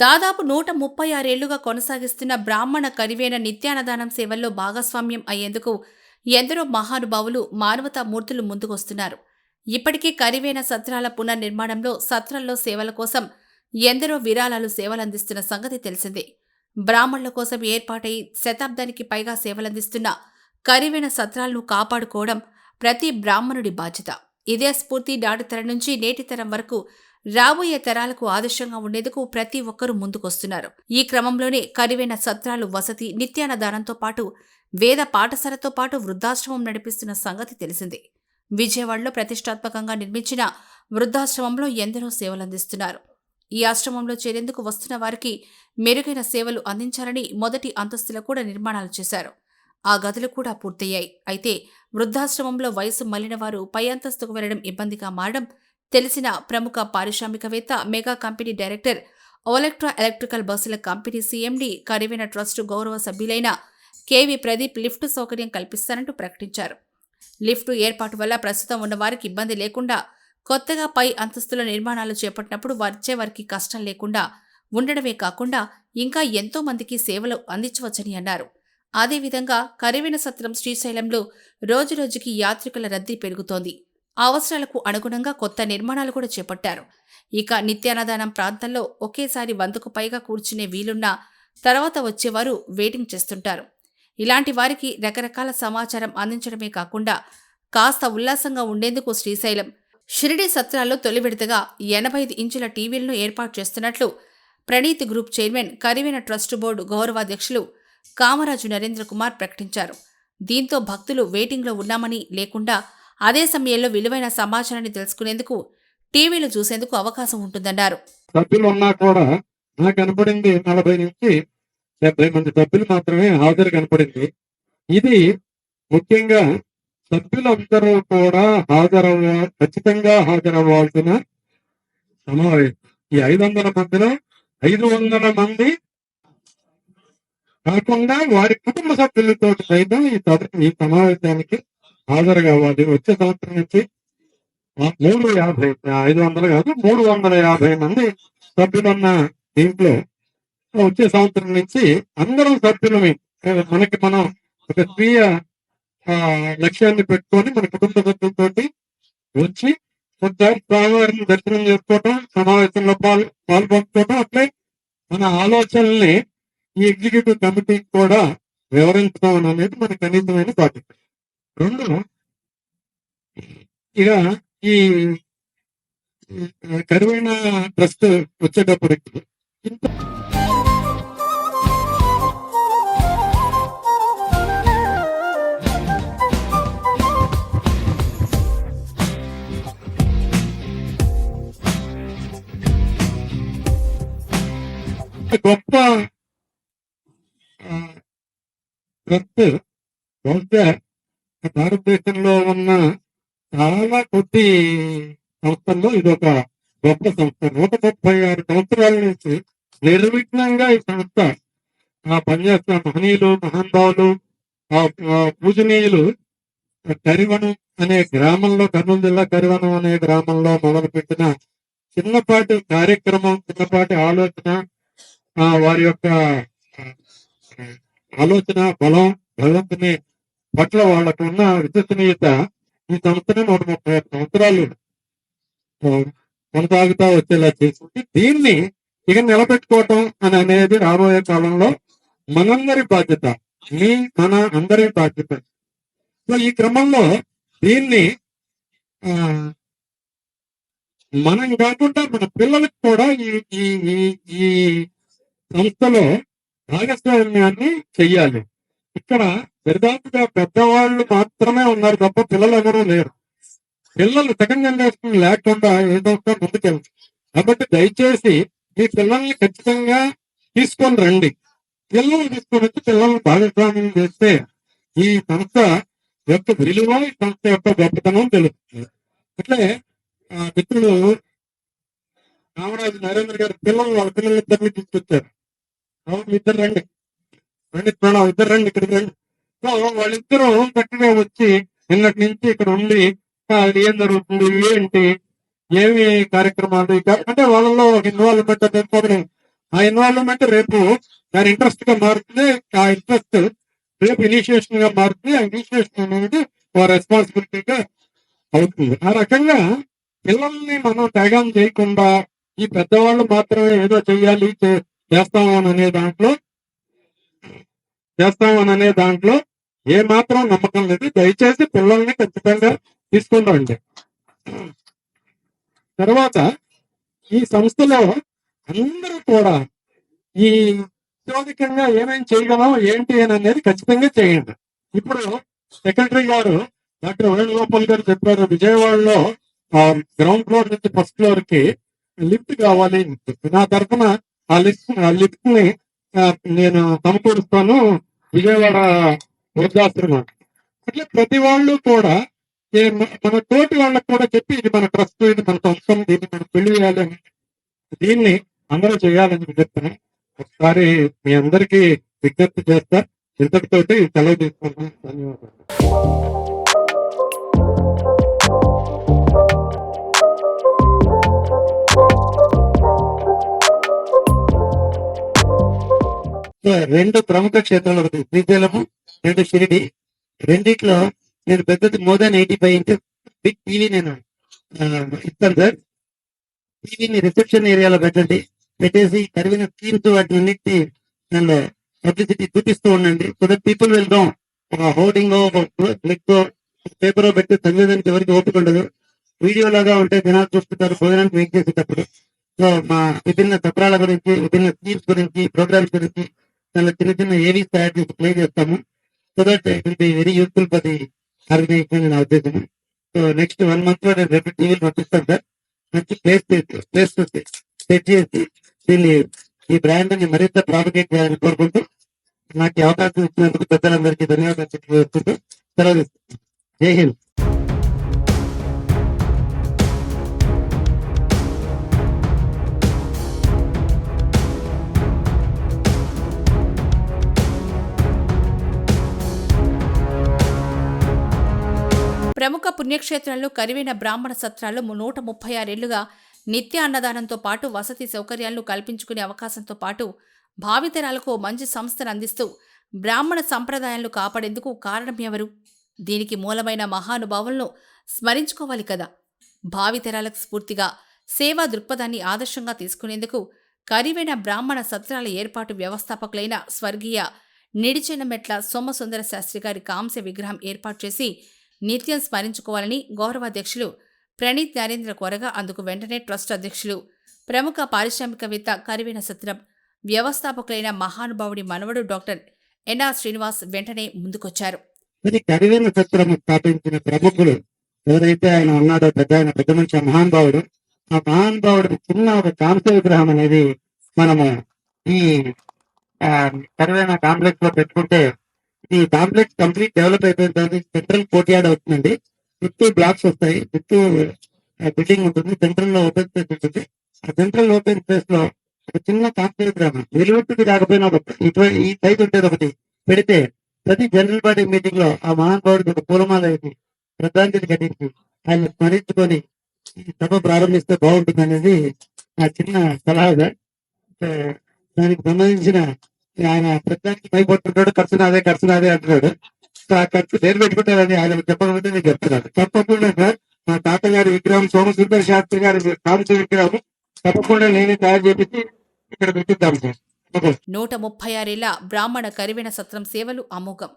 దాదాపు నూట ముప్పై ఆరేళ్ళుగా కొనసాగిస్తున్న బ్రాహ్మణ కరివేన నిత్యానదానం సేవల్లో భాగస్వామ్యం అయ్యేందుకు ఎందరో మహానుభావులు మానవతా మూర్తులు ముందుకొస్తున్నారు. ఇప్పటికీ కరివేన సత్రాల పునర్నిర్మాణంలో సత్రంలో సేవల కోసం ఎందరో విరాళాలు సేవలందిస్తున్న సంగతి తెలిసిందే. బ్రాహ్మణుల కోసం ఏర్పాటై శతాబ్దానికి పైగా సేవలందిస్తున్న కరివేన సత్రాలను కాపాడుకోవడం ప్రతి బ్రాహ్మణుడి బాధ్యత. ఇదే స్ఫూర్తి నాటితరం నుంచి నేటితరం వరకు రాబోయే తరాలకు ఆదర్శంగా ఉండేందుకు ప్రతి ఒక్కరూ ముందుకొస్తున్నారు. ఈ క్రమంలోనే కరివైన సత్రాలు వసతి నిత్యాన్నదానంతో పాటు వేద పాఠశాలతో పాటు వృద్ధాశ్రమం నడిపిస్తున్న సంగతి తెలిసిందే. విజయవాడలో ప్రతిష్టాత్మకంగా నిర్మించిన వృద్ధాశ్రమంలో ఎందరో సేవలందిస్తున్నారు ఈ ఆశ్రమంలో చేరేందుకు వస్తున్న వారికి మెరుగైన సేవలు అందించాలని మొదటి అంతస్తులో కూడా నిర్మాణాలు చేశారు. ఆ గదులు కూడా పూర్తయ్యాయి. అయితే వృద్ధాశ్రమంలో వయసు మళ్ళిన వారు పై అంతస్తుకు వెళ్ళడం ఇబ్బందిగా మారడం తెలిసిన ప్రముఖ పారిశ్రామికవేత్త mega company director Olectra electrical బస్సుల కంపెనీ సీఎండీ కరివేన ట్రస్టు గౌరవ సభ్యులైన కేవి ప్రదీప్ లిఫ్ట్ సౌకర్యం కల్పిస్తారంటూ ప్రకటించారు. లిఫ్ట్ ఏర్పాటు వల్ల ప్రస్తుతం ఉన్న వారికి ఇబ్బంది లేకుండా కొత్తగా పై అంతస్తుల నిర్మాణాలు చేపట్టినప్పుడు వచ్చే వారికి కష్టం లేకుండా ఉండడమే కాకుండా ఇంకా ఎంతో మందికి సేవలు అందించవచ్చని అన్నారు. అదేవిధంగా కరివెన సత్రం శ్రీశైలంలో రోజురోజుకి యాత్రికుల రద్దీ పెరుగుతోంది. అవసరాలకు అనుగుణంగా కొత్త నిర్మాణాలు కూడా చేపట్టారు. ఇక నిత్యాన్నదానం ప్రాంతంలో ఒకేసారి వందకు పైగా కూర్చునే వీలున్న తర్వాత వచ్చేవారు వెయిటింగ్ చేస్తుంటారు. ఇలాంటి వారికి రకరకాల సమాచారం అందించడమే కాకుండా కాస్త ఉల్లాసంగా ఉండేందుకు శ్రీశైలం షిరిడి సత్రాల్లో తొలి విడతగా ఎనభై ఐదు ఇంచుల టీవీలను ఏర్పాటు చేస్తున్నట్లు Praneethi group chairman Karivena trust board గౌరవాధ్యక్షులు Kamaraju Narendra Kumar ప్రకటించారు. దీంతో భక్తులు వెయిటింగ్లో ఉన్నామని లేకుండా అదే సమయంలో విలువైన సమాచారాన్ని తెలుసుకునేందుకు టీవీలు చూసేందుకు అవకాశం ఉంటుందన్నారు. సభ్యులు ఉన్నా కూడా నాకు కనపడింది నలభై నుంచి డెబ్బై మంది సభ్యులు మాత్రమే హాజరు కనపడింది. ఇది ముఖ్యంగా సభ్యులందరూ కూడా హాజరవ ఖచ్చితంగా హాజరవ్వాల్సిన సమావేశం. ఈ ఐదు వందల మందిలో ఐదు వందల మంది కాకుండా వారి కుటుంబ సభ్యులతో సైతం ఈ ఈ సమావేశానికి హాజరు కావాలి. వచ్చే సంవత్సరం నుంచి మూడు యాభై ఐదు వందలు కాదు మూడు వందల యాభై మంది సభ్యులున్న దీంట్లో. వచ్చే సంవత్సరం నుంచి అందరం సభ్యులమే. మనకి మనం ఒక స్వీయ లక్ష్యాన్ని పెట్టుకొని మన కుటుంబ సభ్యులతోటి వచ్చి స్వామివారిని దర్శనం చేసుకోవటం సమావేశంలో పాల్ పాల్పంచుకోవటం అట్లే మన ఆలోచనల్ని ఈ ఎగ్జిక్యూటివ్ కమిటీకి కూడా వివరించడం అనేది మన కనీసమైన బాధ్యత రెండు ఇక ఈ కరువైన ట్రస్ట్ వచ్చేటప్పటికి ఇంత గొప్ప ట్రస్ట్ బహుశా భారతదేశంలో ఉన్న చాలా కొద్ది సంస్థల్లో ఇది ఒక గొప్ప సంస్థ. నూట ముప్పై ఆరు సంవత్సరాల నుంచి నిర్విఘ్నంగా ఈ సంస్థ ఆ పనిచేస్తున్న మహనీయులు మహానుభావులు ఆ ఆ పూజనీయులు కరివనం అనే గ్రామంలో కర్నూలు జిల్లా కరివనం అనే గ్రామంలో మొదలుపెట్టిన చిన్నపాటి కార్యక్రమం చిన్నపాటి ఆలోచన ఆ వారి యొక్క ఆలోచన బలం భగవంతుని పట్ల వాళ్ళకున్న విశ్వసనీయత ఈ సంస్థనే నూట ముప్పై ఐదు సంవత్సరాలు. కొనసాగుతా వచ్చేలా చేసుకుంటే దీన్ని ఇక నిలబెట్టుకోవటం అని అనేది రాబోయే కాలంలో మనందరి బాధ్యత మీ మన అందరి బాధ్యత. సో ఈ క్రమంలో దీన్ని ఆ, మనం కాకుండా మన పిల్లలకు కూడా ఈ ఈ ఈ ఈ సంస్థలో భాగస్వామ్యాన్ని చెయ్యాలి. ఇక్కడ దరిదాపుగా పెద్దవాళ్ళు మాత్రమే ఉన్నారు తప్ప పిల్లలు ఎవరూ లేరు. పిల్లలు సెకండ్ జనరేషన్ లేకుండా ఏదో ఒక కాబట్టి దయచేసి మీ పిల్లల్ని ఖచ్చితంగా తీసుకొని రండి. పిల్లల్ని తీసుకొని వచ్చి పిల్లల్ని భాగస్వామ్యం చేస్తే ఈ సంస్థ యొక్క విలువ ఈ సంస్థ యొక్క గొప్పతనం తెలుస్తుంది. అట్లే ఆ, మిత్రుడు రామరాజు నరేంద్ర గారు పిల్లలు వాళ్ళ పిల్లలిద్దరిని తీసుకొచ్చారు. అవును ఇద్దరు రండి. రండి ప్రణవ్ ఇద్దరు రండి ఇక్కడికి రండి. సో వాళ్ళిద్దరూ గట్టిగా వచ్చి నిన్నటి నుంచి ఇక్కడ ఉండి ఏం జరుగుతుంది? ఏంటి? ఏమి కార్యక్రమాలు? అంటే వాళ్ళలో ఒక ఇన్వాల్వ్మెంట్ అనేది ఆ ఇన్వాల్వ్మెంట్ రేపు దాని ఇంట్రెస్ట్గా మారుతుంది. ఆ ఇంట్రెస్ట్ రేపు ఇనిషియేషన్గా మారుతుంది. ఆ ఇనిషియేషన్ అనేది రెస్పాన్సిబిలిటీగా అవుతుంది. ఆ రకంగా పిల్లల్ని మనం త్యాగం చేయకుండా ఈ పెద్దవాళ్ళు మాత్రమే ఏదో చేయాలి చే- అనే దాంట్లో చేస్తామని అని అనే దాంట్లో ఏ మాత్రం నమ్మకం లేదు. దయచేసి పిల్లల్ని ఖచ్చితంగా తీసుకుంటాండి తర్వాత ఈ సంస్థలో అందరూ కూడా ఈ ఉద్యోగికంగా ఏమేం చేయగలం ఏంటి అని అనేది ఖచ్చితంగా చేయండి. ఇప్పుడు సెక్రటరీ గారు డాక్టర్ వేణుగోపాల్ గారు చెప్పారు విజయవాడలో గ్రౌండ్ ఫ్లోర్ నుంచి ఫస్ట్ ఫ్లోర్కి లిఫ్ట్ కావాలి అని నా తరఫున ఆ లిఫ్ట్ ఆ లిఫ్ట్ని నేను సమకూరుస్తాను. విజయవాడ వృద్ధాశ్రమం. అట్లా ప్రతి వాళ్ళు కూడా మన తోటి వాళ్ళకి కూడా చెప్పి ఇది మన ట్రస్ట్ ఇది మన సంస్థం దీన్ని మనం పెళ్ళి చేయాలని దీన్ని అందరూ చేయాలని చెప్తున్నాను ఒకసారి మీ అందరికీ విజ్ఞప్తి చేస్తా. ఇంతటితోటి సెలవు తీసుకుంటాను ధన్యవాదాలు. రెండు ప్రముఖ క్షేత్రాలు ఒకటి శ్రీశైలము రెండు షిరిడి రెండిట్లో నేను పెద్దది more than eighty five into big TV నేను ఇస్తాను సార్. టీవీని రిసెప్షన్ ఏరియాలో పెట్టండి. పెట్టేసి కరిగిన స్కీమ్స్ వాటిని అన్నిటి నన్ను పబ్లిసిటీ చూపిస్తూ ఉండండి. So that people will go ఒక హోర్డింగ్ ఫ్లెక్ పేపర్ పెట్టి చదివేదానికి ఎవరికి ఓపిక ఉండదు. వీడియో లాగా ఉంటే జనాలు చూస్తుంటారు భోజనానికి వెయిట్ చేసేటప్పుడు. సో మా విభిన్న సత్రాల గురించి విభిన్న స్కీమ్స్ గురించి ప్రోగ్రామ్స్ గురించి దానిలో చిన్న చిన్న ఏవీస్ తయారు చేసి ప్లే చేస్తాము. So that it will be very useful for the organization నా ఉద్దేశం. సో నెక్స్ట్ వన్ మంత్లో నేను రెండు టీవీలు పంపిస్తాను సార్. మంచి ప్లేస్ ప్లేస్ సెట్ చేసి దీన్ని ఈ బ్రాండ్ని మరింత ప్రాపగేట్ చేయాలని కోరుకుంటూ నాకు అవకాశం ఇచ్చినందుకు పెద్దలందరికీ ధన్యవాదాలు తెలియజేస్తుంటూ సెలవు జై హింద్. ప్రముఖ పుణ్యక్షేత్రంలో కరివైన బ్రాహ్మణ సత్రాల్లో నూట ముప్పై ఆరేళ్ళుగా నిత్య అన్నదానంతో పాటు వసతి సౌకర్యాలను కల్పించుకునే అవకాశంతో పాటు భావితరాలకు ఓ మంచి సంస్థను అందిస్తూ బ్రాహ్మణ సంప్రదాయాలను కాపాడేందుకు కారణం ఎవరు? దీనికి మూలమైన మహానుభావులను స్మరించుకోవాలి కదా. భావితరాలకు స్ఫూర్తిగా సేవా దృక్పథాన్ని ఆదర్శంగా తీసుకునేందుకు కరివైన బ్రాహ్మణ సత్రాల ఏర్పాటు వ్యవస్థాపకులైన స్వర్గీయ నిడిచెన మెట్ల సోమసుందర శాస్త్రి గారి కాంస్య విగ్రహం ఏర్పాటు చేసి నిత్యం స్మరించుకోవాలని గౌరవాధ్యక్షులు ప్రణీత్ నరేంద్ర కోరగా అందుకు వెంటనే ట్రస్ట్ అధ్యక్షులు ప్రముఖ పారిశ్రామికవేత్త కరివేన సత్రం వ్యవస్థాపకులైన మహానుభావుడి మనవడు డాక్టర్ ఎన్ఆర్ శ్రీనివాస్ వెంటనే ముందుకొచ్చారు. మరి కరివేన సత్రం స్థాపించిన ప్రముఖులు ఎవరైతే ఆయన ఉన్నాడో పెద్ద ఆయన పెద్ద మంచి మహానుభావుడు ఆ మహానుభావుడు చిన్న ఒక కాంస్య విగ్రహం అనేది మనము ఈ ఆ, కాంప్లెక్స్లో పెట్టుకుంటే ఈ కాంప్లెక్స్ కంప్లీట్ డెవలప్ అయిపోయిన తర్వాత సెంట్రల్ కోర్ట్యార్డ్ అవుతుందండి. చుట్టూ బ్లాక్స్ వస్తాయి. చుట్టూ బిల్డింగ్ ఉంటుంది. సెంట్రల్లో ఓపెన్ స్పేస్ ఉంటుంది. ఆ సెంట్రల్ ఓపెన్ స్పేస్లో ఒక చిన్న కాంప్లెక్స్ గ్రామం. వెలువెట్టుకు రాకపోయినా ఒక ఇటువంటి ఈ సైజ్ ఉంటుంది ఒకటి. పెడితే ప్రతి జనరల్ బాడీ మీటింగ్లో ఆ మహానుభావుడికి ఒక పూలమాల వేసి శ్రద్ధాంజలి ఘటించి ఆయన స్మరించుకొని సభ ప్రారంభిస్తే బాగుంటుంది అనేది నా చిన్న సలహా సార్. దానికి సంబంధించిన ఆయన ప్రతిదానికి భయపడుతున్నాడు ఖర్చు నాదే ఖర్చు నాదే అంటున్నాడు. సో ఆ ఖర్చు నేను పెట్టుకుంటానని ఆయన చెప్పకపోతే నేను చెప్తున్నాను. తప్పకుండా సార్ మా తాతగారి విగ్రహం సోమసుందర శాస్త్రి గారి కాంస్య విగ్రహం తప్పకుండా నేనే తయారు చేపించి ఇక్కడ పెట్టిద్దాం సార్. నూట ముప్పై ఆరేళ్ళ బ్రాహ్మణ కరివెన సత్రం సేవలు అమోఘం.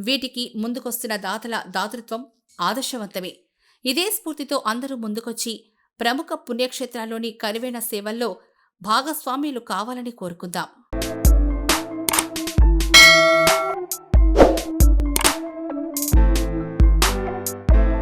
వీటికి ముందుకొస్తున్న దాతల దాతృత్వం ఆదర్శవంతమే. ఇదే స్ఫూర్తితో అందరూ ముందుకొచ్చి ప్రముఖ పుణ్యక్షేత్రాల్లోని కరివేణ సేవల్లో భాగస్వామ్యులు కావాలని కోరుకుందాం.